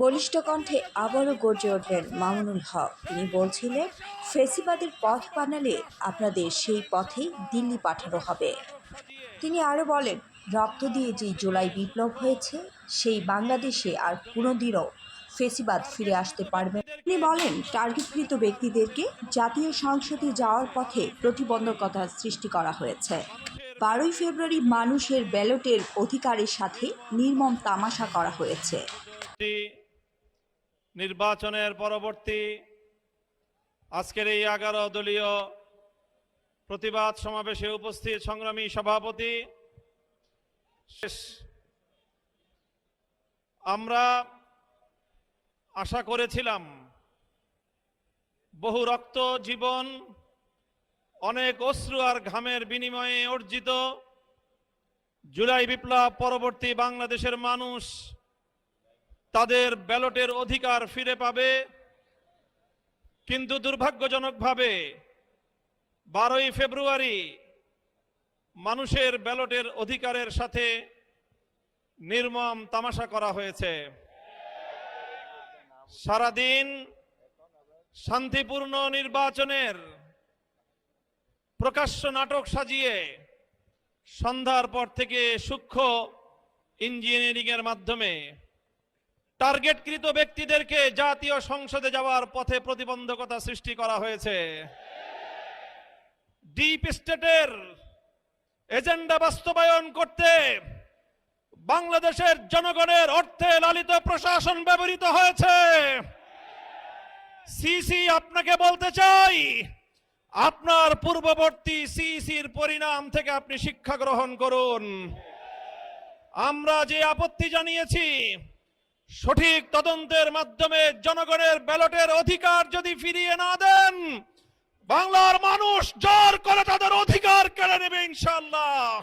বলিষ্ঠ কণ্ঠে আবারও গর্জে উঠলেন মামুনুল হক। তিনি বলছিলেন, ফেসিবাদের পথ বানালে আপনাদের সেই পথেই দিল্লি পাঠানো হবে। তিনি আরও বলেন, রক্ত দিয়ে যে জুলাই বিপ্লব হয়েছে, সেই বাংলাদেশে আর কোনোদিনও ফেসিবাদ ফিরে আসতে পারবে তিনি বলেন, টার্গেটকৃত ব্যক্তিদেরকে জাতীয় সংসদে যাওয়ার পথে প্রতিবন্ধকতা সৃষ্টি করা হয়েছে। বারোই ফেব্রুয়ারি মানুষের ব্যালটের অধিকারের সাথে নির্মম তামাশা করা হয়েছে। নির্বাচনের পরবর্তী আজকের এই এগারো দলীয় প্রতিবাদ সমাবেশে উপস্থিত সংগ্রামী সভাপতি। আমরা আশা করেছিলাম বহু রক্ত জীবন, অনেক অশ্রু আর ঘামের বিনিময়ে অর্জিত। জুলাই বিপ্লব পরবর্তী বাংলাদেশের মানুষ তাদের ব্যালটের অধিকার ফিরে পাবে। কিন্তু দুর্ভাগ্যজনকভাবে বারোই ফেব্রুয়ারি মানুষের ব্যালটের অধিকারের সাথে নির্মম তামাশা করা হয়েছে। সারাদিন শান্তিপূর্ণ নির্বাচনের প্রকাশ্য নাটক সাজিয়ে সন্ধ্যার পর থেকে সূক্ষ্ম ইঞ্জিনিয়ারিং এর মাধ্যমে টার্গেটকৃত ব্যক্তিদেরকে জাতীয় সংসদে যাওয়ার পথে প্রতিবন্ধকতা সৃষ্টি করা হয়েছে। ডিপ স্টেটের এজেন্ডা বাস্তবায়ন করতে বাংলাদেশের জনগণের অর্থে লালিত প্রশাসন ব্যবহৃত হয়েছে। সিসি আপনাকে বলতে চাই, আপনার পূর্ববর্তী সিসির পরিণাম থেকে আপনি শিক্ষা গ্রহণ করুন। আমরা যে আপত্তি জানিয়েছি সঠিক তদন্তের মাধ্যমে জনগণের ব্যালটের অধিকার যদি ফিরিয়ে না দেন, বাংলার মানুষ জোর করে তাদের অধিকার কেড়ে নেবে ইনশাল্লাহ